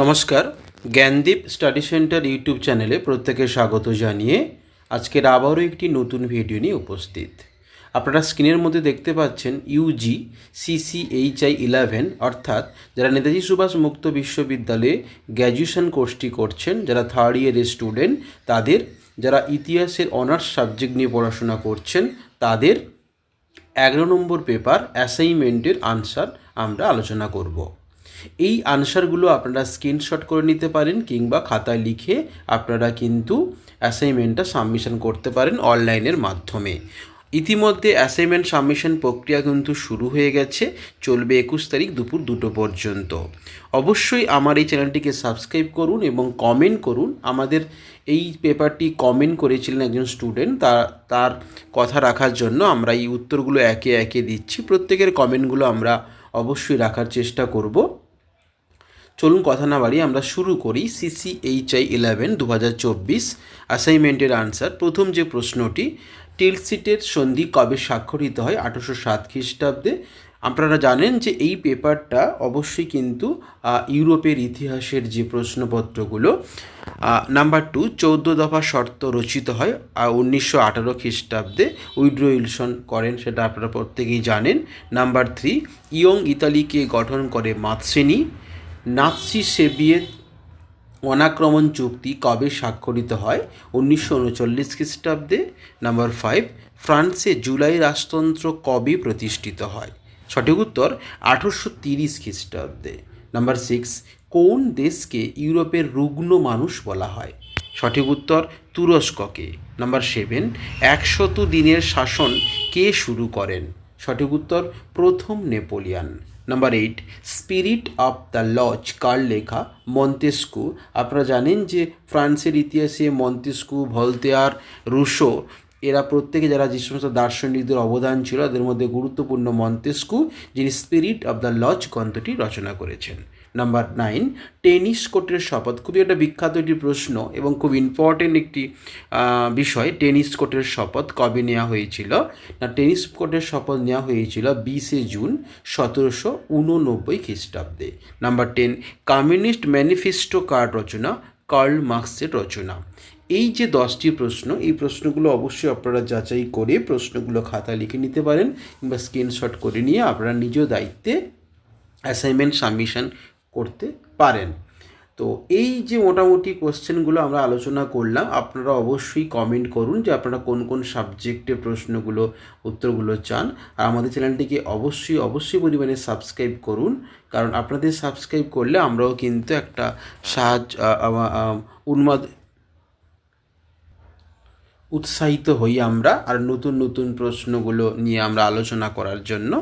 নমস্কার। Gyandeep study centre YouTube চ্যানেলে প্রত্যেকে স্বাগত জানিয়ে আজকের আবারও একটি নতুন ভিডিও নিয়ে উপস্থিত। আপনারা স্ক্রিনের মধ্যে দেখতে পাচ্ছেন ইউজি সিসিএইচআই ইলেভেন অর্থাৎ যারা নেতাজি সুভাষ মুক্ত বিশ্ববিদ্যালয়ে গ্র্যাজুয়েশন কোর্সটি করছেন, যারা থার্ড ইয়ারের স্টুডেন্ট তাদের যারা ইতিহাসের অনার্স সাবজেক্ট নিয়ে পড়াশোনা করছেন, তাদের এগারো নম্বর পেপার অ্যাসাইনমেন্টের আনসার আমরা আলোচনা করব। এই আনসারগুলো আপনারা স্ক্রিনশট করে নিতে পারেন কিংবা খাতায় লিখে আপনারা কিন্তু অ্যাসাইনমেন্টটা সাবমিশন করতে পারেন অনলাইনের মাধ্যমে। ইতিমধ্যে অ্যাসাইনমেন্ট সাবমিশন প্রক্রিয়া কিন্তু শুরু হয়ে গেছে, চলবে একুশ তারিখ দুপুর দুটো পর্যন্ত। অবশ্যই আমার এই চ্যানেলটিকে সাবস্ক্রাইব করুন এবং কমেন্ট করুন। আমাদের এই পেপারটি কমেন্ট করেছিলেন একজন স্টুডেন্ট তার তার কথা রাখার জন্য আমরা এই উত্তরগুলো একে একে দিচ্ছি। প্রত্যেকের কমেন্টগুলো আমরা অবশ্যই রাখার চেষ্টা করব। চলুন কথা না বাড়িয়ে আমরা শুরু করি সিসিএইচআই ইলেভেন দু হাজার চব্বিশ অ্যাসাইনমেন্টের আনসার প্রথম যে প্রশ্নটি টিলসিটের সন্ধি কবে স্বাক্ষরিত হয়? আঠারোশো সাত খ্রিস্টাব্দে। আপনারা জানেন যে এই পেপারটা অবশ্যই কিন্তু ইউরোপের ইতিহাসের যে প্রশ্নপত্রগুলো নাম্বার টু চৌদ্দ দফা শর্ত রচিত হয় উনিশশো আঠারো খ্রিস্টাব্দে। উইড্রো উইলসন করেন, সেটা আপনারা প্রত্যেকেই জানেন। নাম্বার থ্রি ইয়ং ইতালিকে গঠন করে মাতসেনি নাৎসি সেবিয়েত অনাক্রমণ চুক্তি কবে স্বাক্ষরিত হয়? উনিশশো উনচল্লিশ খ্রিস্টাব্দে। নাম্বার ফাইভ, ফ্রান্সে জুলাই রাজতন্ত্র কবে প্রতিষ্ঠিত হয়? সঠিক উত্তর, আঠারোশো তিরিশ খ্রিস্টাব্দে। নাম্বার সিক্স, কোন দেশকে ইউরোপের রুগ্ন মানুষ বলা হয়? সঠিক উত্তর, তুরস্ককে। নাম্বার সেভেন, একশত দিনের শাসন কে শুরু করেন? সঠিক উত্তর, প্রথম Napoleon. Number eight spirit of the laws কার লেখা? মন্তেস্কু। আপনারা জানেন যে ফ্রান্সের ইতিহাসে মন্তেস্কু, ভলতেয়ার, রুশো, এরা প্রত্যেকে যারা যে সমস্ত দার্শনিকদের অবদান ছিল, তাদের মধ্যে গুরুত্বপূর্ণ মন্তেস্কু, যিনি স্পিরিট অফ দ্য লজ গ্রন্থটি রচনা করেছেন। নাম্বার নাইন টেনিস কোর্টের শপথ। খুবই একটা বিখ্যাত একটি প্রশ্ন এবং খুব ইম্পর্টেন্ট একটি বিষয়। টেনিস কোর্টের শপথ কবে নেওয়া হয়েছিল? না টেনিস কোর্টের শপথ নেওয়া হয়েছিল বিশে জুন সতেরোশো উননব্বই খ্রিস্টাব্দে। নাম্বার টেন কমিউনিস্ট ম্যানিফেস্টো কার্ড রচনা? কার্ল মার্কসের রচনা। এই যে দশটি প্রশ্ন, এই প্রশ্নগুলো অবশ্যই আপনারা যাচাই করে প্রশ্নগুলো খাতা লিখে নিতে পারেন কিংবা স্ক্রিনশট করে নিয়ে আপনারা নিজ দায়িত্বে অ্যাসাইনমেন্ট সাবমিশন করতে পারেন। তো এই যে মোটামুটি কোশ্চেনগুলো আমরা আলোচনা করলাম, আপনারা অবশ্যই কমেন্ট করুন যে আপনারা কোন কোন সাবজেক্টে প্রশ্নগুলো, উত্তরগুলো চান। আর আমাদের চ্যানেলটিকে অবশ্যই অবশ্যই পরিমাণে সাবস্ক্রাইব করুন। কারণ আপনাদের সাবস্ক্রাইব করলে আমরাও কিন্তু একটা সাহায্য উন্মাদ, উৎসাহিত হই আমরা। আর নতুন নতুন প্রশ্নগুলো নিয়ে আমরা আলোচনা করার জন্য।